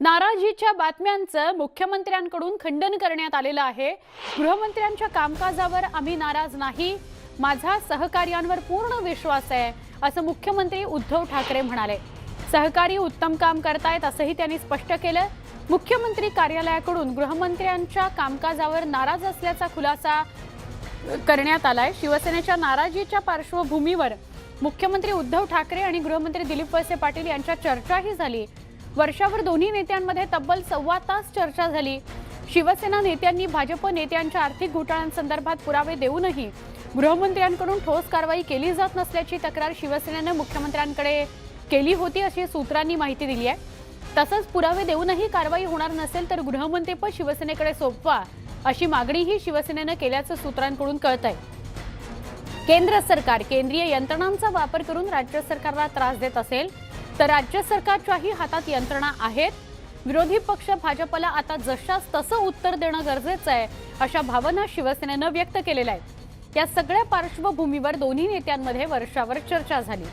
नाराजीच्या बातम्यांचं मुख्यमंत्र्यांकडून खंडन करण्यात आलेलं आहे. गृहमंत्र्यांच्या कामकाजावर आम्ही नाराज नाही. माझा सहकार्यांवर पूर्ण विश्वास आहे असं मुख्यमंत्री उद्धव ठाकरे म्हणाले. सहकारी उत्तम काम करतायत असंही त्यांनी स्पष्ट केलं. मुख्यमंत्री कार्यालयाकडून गृहमंत्र्यांच्या कामकाजावर नाराज असल्याचा खुलासा करण्यात आलाय. शिवसेनेच्या नाराजीच्या पार्श्वभूमीवर मुख्यमंत्री उद्धव ठाकरे आणि गृहमंत्री दिलीप वळसे पाटील यांच्या चर्चाही झाली. वर्षावर दोन्ही नेत्यांमध्ये तब्बल सव्वा तास चर्चा झाली. शिवसेना नेत्यांनी भाजप नेत्यांच्या आर्थिक घोटाळ्यांसंदर्भात पुरावे देऊनही गृहमंत्र्यांकडून ठोस कारवाई केली जात नसल्याची तक्रार शिवसेनेनं मुख्यमंत्र्यांकडे केली होती अशी सूत्रांनी माहिती दिली आहे. तसंच पुरावे देऊनही कारवाई होणार नसेल तर गृहमंत्रीपद शिवसेनेकडे सोपवा अशी मागणीही शिवसेनेनं केल्याचं सूत्रांकडून कळत आहे केंद्र सरकार केंद्रीय यंत्रणांचा वापर करून राज्य सरकारला त्रास देत असेल तर राज्य सरकारच्याही हातात यंत्रणा आहेत. विरोधी पक्ष भाजपला आता जशास तसं उत्तर देणं गरजेचं आहे अशा भावना शिवसेनेनं व्यक्त केलेल्या आहेत. या सगळ्या पार्श्वभूमीवर दोन्ही नेत्यांमध्ये वर्षावर चर्चा झाली.